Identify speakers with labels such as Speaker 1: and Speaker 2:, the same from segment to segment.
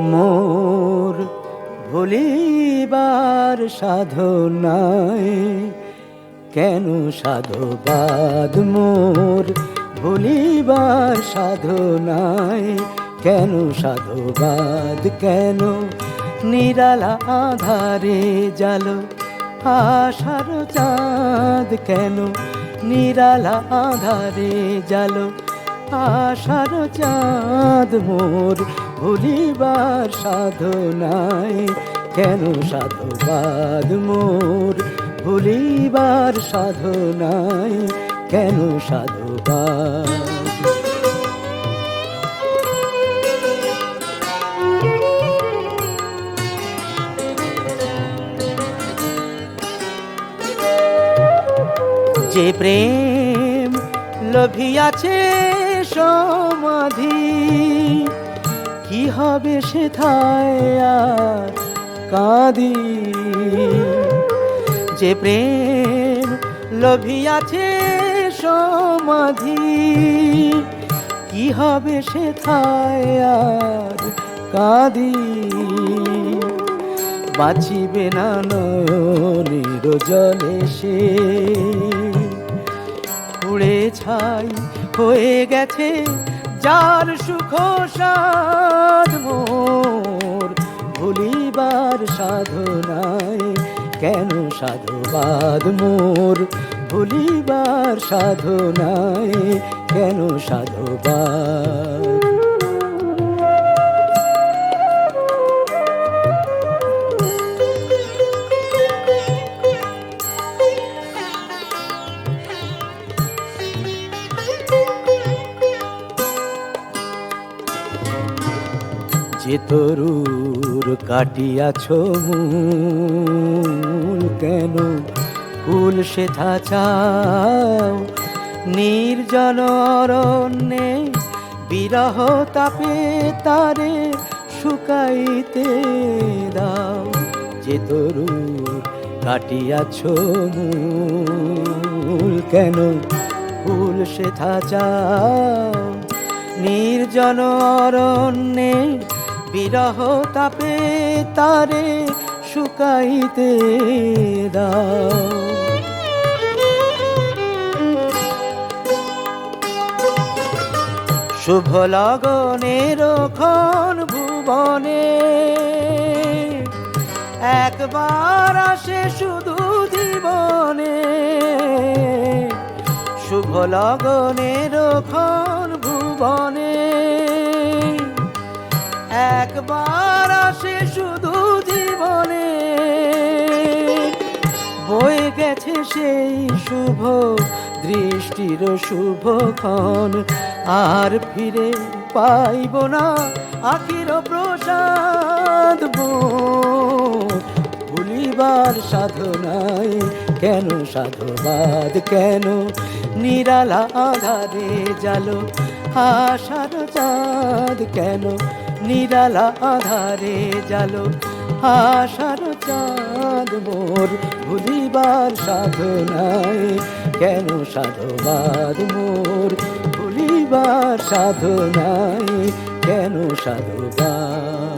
Speaker 1: মোর ভুলিবার সাধনায় কেন সাধবাদ মোর ভুলিবার সাধনায় কেন সাধবাদ কেন নিরালা আধারে জালো? আশার চাঁদ কেন নিরালা আধারে জালো, আশার চাঁদ মোর ভুলিবার সাধনায়, কেন সাধবাদ মোর ভুলিবার সাধনায়, কেন সাধবাদ যে প্রেম লোভিয়াছে সমাধি, কি হবে সেথায় আর কাঁদি? যে প্রেম লোভিয়াছে সমাধি, কি হবে সেথায় আর কাঁদি? বাঁচিবে না নয়নের জলে সে উড়ে ছাই হয়ে গেছে যার সুখ সাধ মোর। ভুলিবার সাধনায় কেন সাধুবাদ মোর? ভুলিবার সাধনায় কেন সাধবাদ যে তরুর কাটিয়াছ কেন? ফুল সেথা চাও নির্জন অরণ্যে, বিরহ তাপে তারে শুকাইতে দাও। যে তরুর কাটিয়াছ কেন? ফুল সেথা চাও নির্জন অরণ্যে বিরহ তাপে তারে শুকাইতে দাও। শুভ লগনের খন ভুবনে একবার আসে শুধু জীবনে। শুভ লগনের খন ভুবনে একবার আসে শুধু জীবনে বয়ে গেছে সেই শুভ দৃষ্টির শুভক্ষণ আর ফিরে পাইব না আখির প্রসাদ। ভুলিবার সাধনায় কেন সাধবাদ, কেন নিরালা আধারে জালো আশার চাঁদ, কেন নিরালা আধারে জালো, আশার চাঁদ মোর ভুলিবার সাধনায় কেন সাধবাদ মোর ভুলিবার সাধনায় কেন সাধবাদ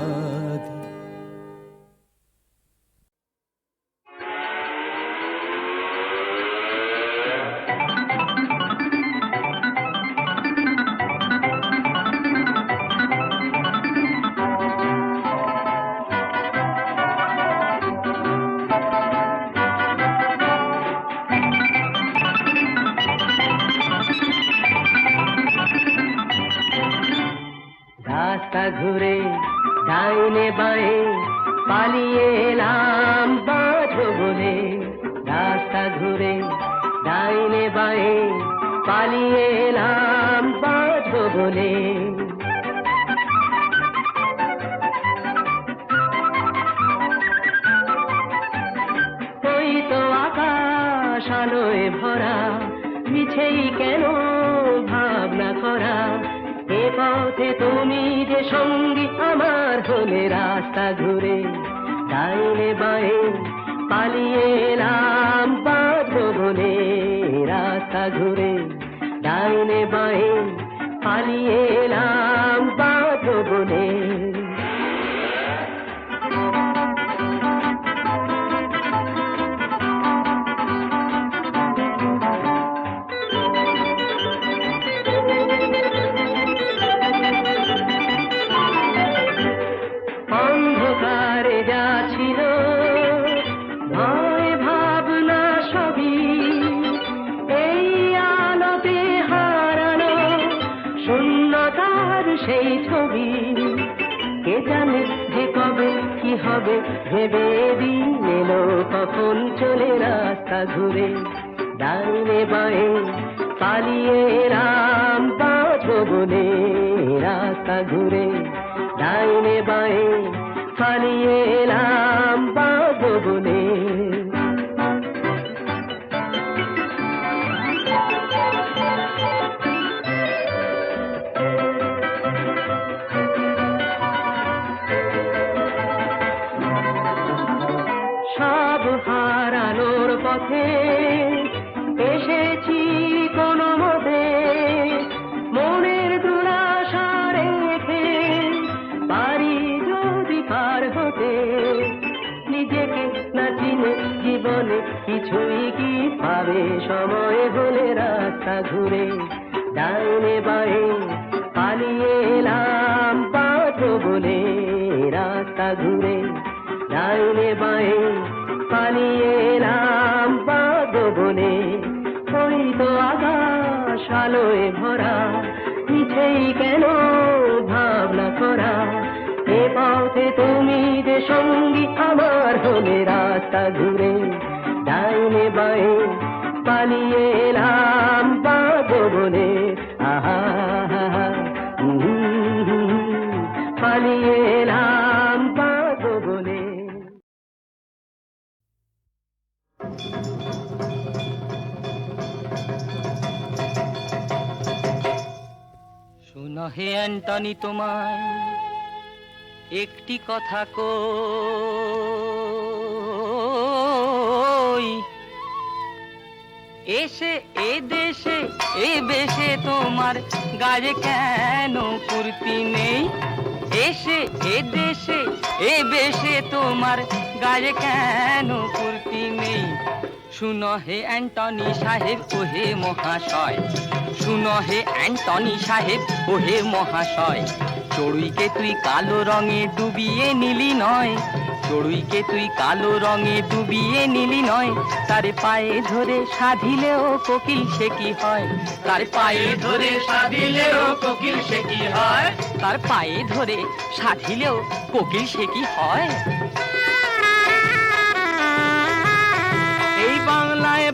Speaker 1: রাস্তা ঘুরে ডাইনে বাঁয়ে পালিয়ে এলাম বাঁচো
Speaker 2: বলে রাস্তা ঘুরে ডাইনে বাঁয়ে পালিয়ে এলাম বাঁচো বলে তো আকাশ আলোয় ভরা, মিছেই কেন পথে তুমি যে সঙ্গী আমার হলে রাস্তা ঘুরে, ডাইনে বাঁয়ে পালিয়ে এলাম বলে রাস্তা ঘুরে, ডাইনে বাঁয়ে পালিয়ে শূন্যতার সেই ছবি। কে জানে যে কবে কি হবে, ভেবে দিন এলো কখন চলে রাস্তা ঘুরে। ডাইনে বায়ে পালিয়ে রাম বলে রাস্তা ঘুরে। ডাইনে বায়ে পালিয়ে এলাম সব হারানোর পথে এসেছি কোনো মতে। মনের দুলাশা রেখে পারি যদি পার হতে, নিজেকে না চিনে জীবনে কিছুই কি পাবে? সময় হলে রাস্তা ঘুরে ডাইনে বায়ে পালিয়ে এলাম পাঠো বলে। রাস্তা ঘুরে ডাইনে বায়ে পালিয়ে পাদ বলে ওই তো আকাশ আলোয় ভরা কেন ভাবনা করা? এ পথে তুমি যে সঙ্গী, আমার হলে রাস্তা ঘুরে, ডাইনে বায়ে পালিয়ে এলাম বলে আহা পালিয়ে এলাম শুনো হে অ্যান্টনি তোমায়। একটি কথা কই, এসে এ দেশে, এ বেশে তোমার গায়ে কেন কুর্তি নেই? এসে এ দেশে, এ বেশে তোমার গায়ে কেন কুর্তি নেই? শুনো হে অ্যান্টনি সাহেব ও হে মহাশয় শুনো হে অ্যান্টনি সাহেব ও হে মহাশয়। চড়ুইকে তুই কালো রঙে ডুবিয়ে নিলি নয়। চড়ুইকে তুই কালো রঙে ডুবিয়ে নিলি নয়। তার পায়ে ধরে সাধিলেও কোকিল সে কি হয়? তার পায়ে ধরে সাধিলেও কোকিল সে কি হয়? তার পায়ে ধরে সাধিলেও কোকিল সে কি হয়?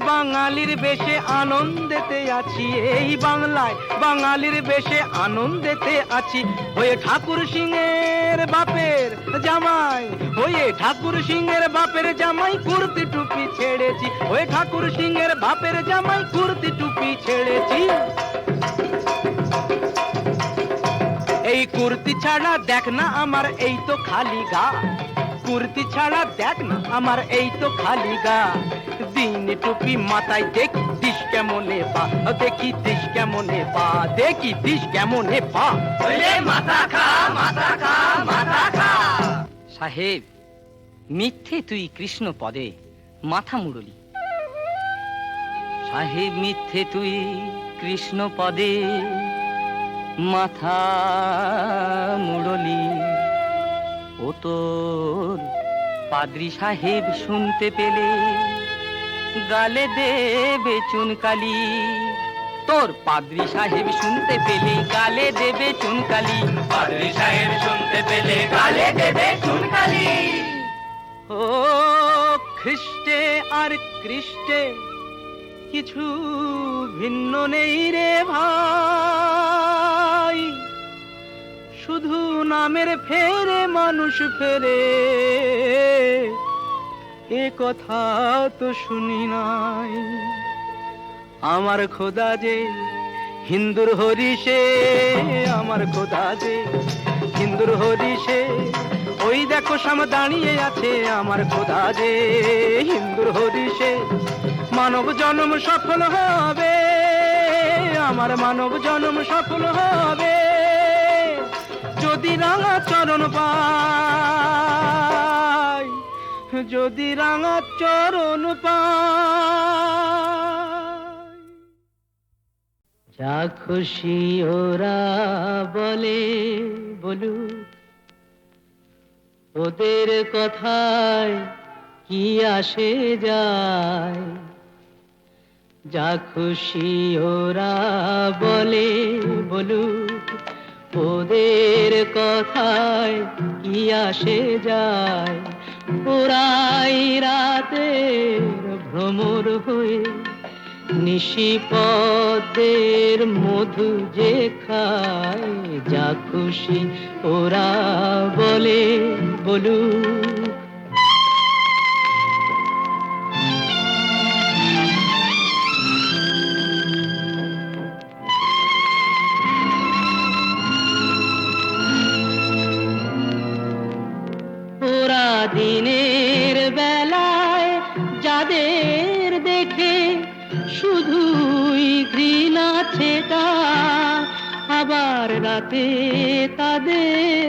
Speaker 1: বাঙালির বেশে আনন্দেতে আছি। এই বাংলায় বাঙালির বেশে আনন্দেতে আছি। হয়ে ঠাকুর সিংহের বাপের জামাই, হয়ে ঠাকুর সিংহের বাপের জামাই কুর্তি টুপি ছেড়েছি। হয়ে ঠাকুর সিংহের বাপের জামাই কুর্তি টুপি ছেড়েছি। এই কুর্তি ছাড়া দেখ না আমার, এই তো খালি গা। কুর্তি ছাড়া দেখ না আমার এই তো খালি গা। দিন টুপি মাথায় দেখি দিস কেমনে পা দেখি দিস কেমনে পা দেখি দিস কেমনে পা। মাথা খা মাথা খা মাথা খা।
Speaker 2: সাহেব মিথ্যে তুই কৃষ্ণ পদে মাথা মুড়লি। সাহেব মিথ্যে তুই কৃষ্ণ পদে মাথা মুরলি তোর পাদ্রি সাহেব শুনতে পেলে গালে দেবে চুনকালি। তোর পাদ্রি সাহেব শুনতে পেলে গালে দেবে চুনকালি। পাদ্রি সাহেব শুনতে পেলে গালে দেবে চুনকালি।
Speaker 1: ও খ্রিস্টে আর কৃষ্টে
Speaker 2: কিছু ভিন্ন নেই রে ভাই। শুধু নামের ফেরে মানুষ ফেরে। এ কথা তো শুনি নাই। আমার খোদা যে হিন্দুর হরিষে, আমার খোদা যে হিন্দুর হরিষে, ওই দেখো সাম দাঁড়িয়ে আছে আমার খোদা যে হিন্দুর হরিষে। মানব জন্ম সফল হবে, আমার মানব জন্ম সফল হবে। যদি রাঙা চরণ পাই, যদি রাঙা চরণ পাই। যা খুশি ওরা বলে বলু ওদের কথায় কি আসে যায়? যা খুশি ওরা বলে, বলুক ওদের কথায় কি আসে যায়? ওরাই রাতের ভ্রমর হয়ে নিশিপদের মধু যে খায়, যা খুশি ওরা বলে, বলুক। দিনের বেলায় যাদের দেখে শুধুই ঘৃণা ছেটা, আবার রাতে তাদের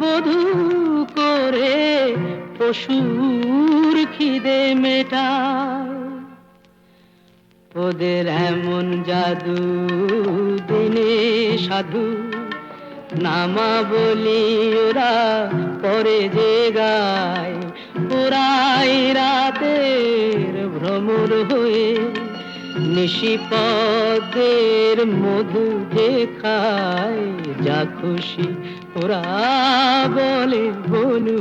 Speaker 2: বধূ করে পশুর খিদে মেটায়। ওদের এমন জাদু, দিনে সাধু নামা বলি ওরা পরে যে গায় পুরাই রাতের ভ্রমর হয়ে নিশিপদের মধু দেখায়, যা খুশি ওরা বলে বলু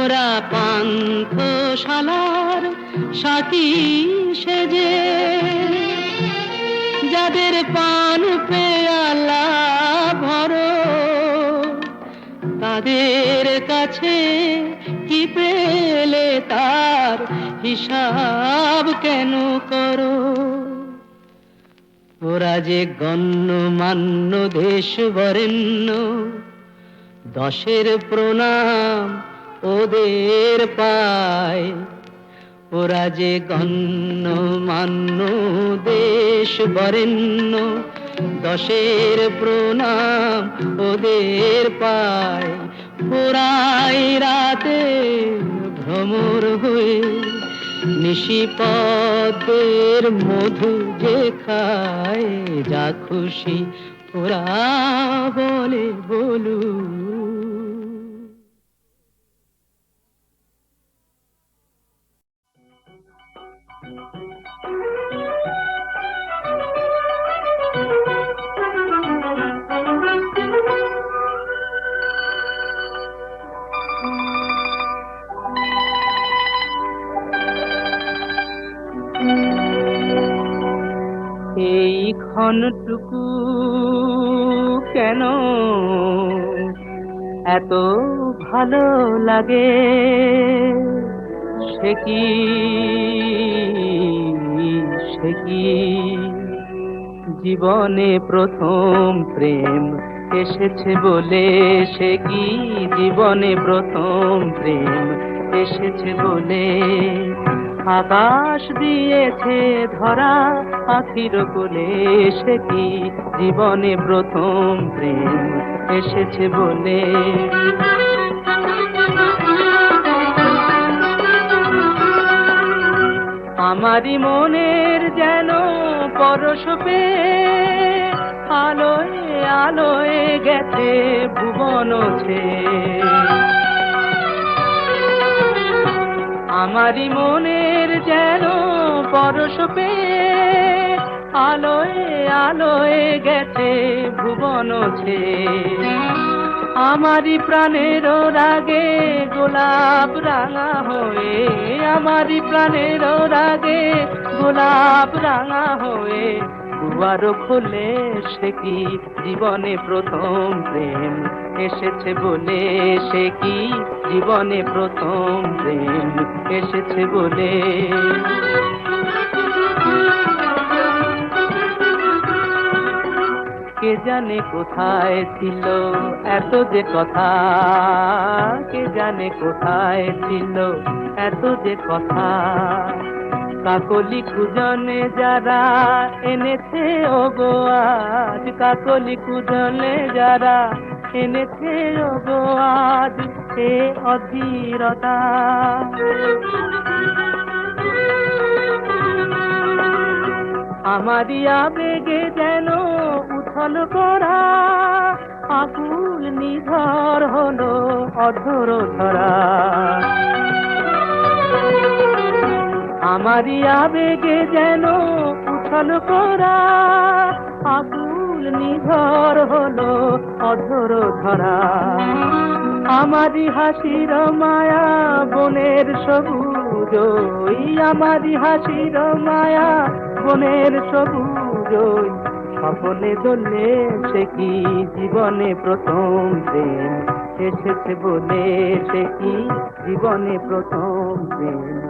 Speaker 2: তোমরা পান্থশালার সাথী সেজে। যাদের পান পেয়ালা ভরো, তাদের কাছে কি পেলে তার হিসাব কেন করো? ওরা যে গণ্যমান্য দেশ বরেণ্য দশের প্রণাম ওদের পায়। ওরা যে গণ্য মান্য, দেশ বরেণ্য, দশের প্রণাম ওদের পায়। ওরাই রাতে ভ্রমর হয়ে নিশিপদের মধু যে খায়, যা খুশি ওরা বলে বলু ক্ষণটুকু কেন? এত ভালো লাগে সে কি? সে কি? জীবনে প্রথম প্রেম এসেছে বলে সে কি? জীবনে প্রথম প্রেম এসেছে বলে আকাশ দিয়েছে ধরা আখির কোলে সে কি জীবনে প্রথম প্রেম এসেছে বলে আমারই মনের যেন পরশ পেয়ে আলোয় আলোয় গেছে ভুবন ছেয়ে। আমারই মনের যেন পরশ পেয়ে
Speaker 1: আলোয় আলোয় গেছে ভুবন ছে। আমারই প্রাণের রাগে গোলাপ রাঙা হয়ে, আমারই প্রাণের রাগে গোলাপ রাঙা হয়ে দুয়ার খোলে সে কি জীবনে প্রথম প্রেম? এসেছে বলে সে কি জীবনে প্রথম প্রেম? এসেছে বলে কে জানে কোথায় ছিল এত যে কথা? কে জানে কোথায় ছিল এত যে কথা? কাকলি কুজনে যারা এনেছে ও গো আজ কাকলি কুজনে যারা এনেছে ও গো আজ এ অধীরতা। আমারই আবেগে যেন উথল করা, আকুল নিধর হলো অধর ধরা আমারই আবেগে যেন উথল করা আকুল নিধর হলো অধর ধরা। আমারই হাসির মায়া, বনের সবুজ, ওই আমারই হাসির মায়া, বনের সবুজ স্বপনে দোলে সে কি জীবনে প্রথম প্রেম? এসেছে বলে সে কি জীবনে প্রথম প্রেম?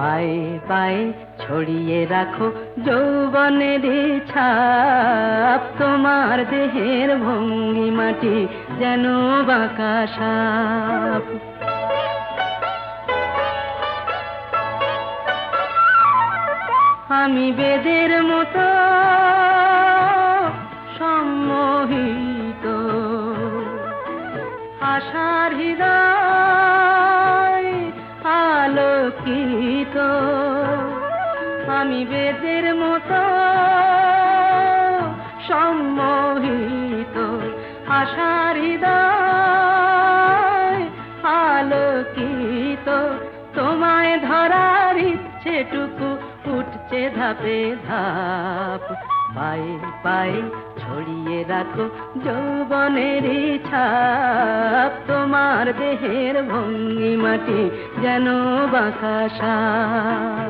Speaker 2: পায়ে পায়ে ছড়িয়ে রাখো যৌবনের ছাপ। তোমার দেহের ভঙ্গি মাটি যেন বাঁকা সাপ। আমি বেদের মতো সম্মোহিত। আশার হৃদয় আমি বেদের মতো সম্মোহিত আশার হৃদয় আলোকিত। তোমায় ধরার ইচ্ছেটুকু উঠছে ধাপে ধাপ। পায়ে পায়ে ছড়িয়ে রাখো যৌবনের ছাপ। তোমার দেহের ভঙ্গি মাটি যেন বাঁকা সাপ।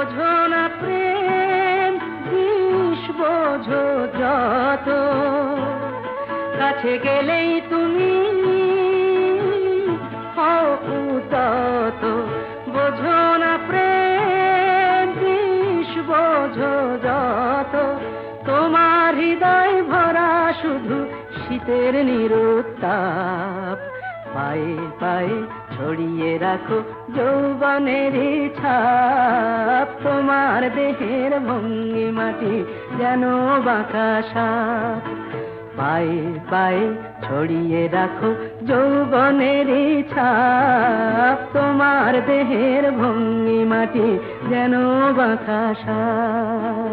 Speaker 2: বোঝো না প্রেম, বিষ বোঝো যত। কাছে গেলেই তুমি উদাত বোঝো না প্রেম, বিষ বোঝো যত। তোমার হৃদয় ভরা শুধু শীতের নিরুত্তাপ। পায়ে পায়ে ছড়িয়ে রাখো যৌবনের ছাপ, তোমার দেহের ভঙ্গি মাটি যেন সাপ। পায়ে পায়ে ছড়িয়ে রাখো যৌবনের ছাপ, তোমার দেহের ভঙ্গি মাটি যেন বাঁকা সাপ।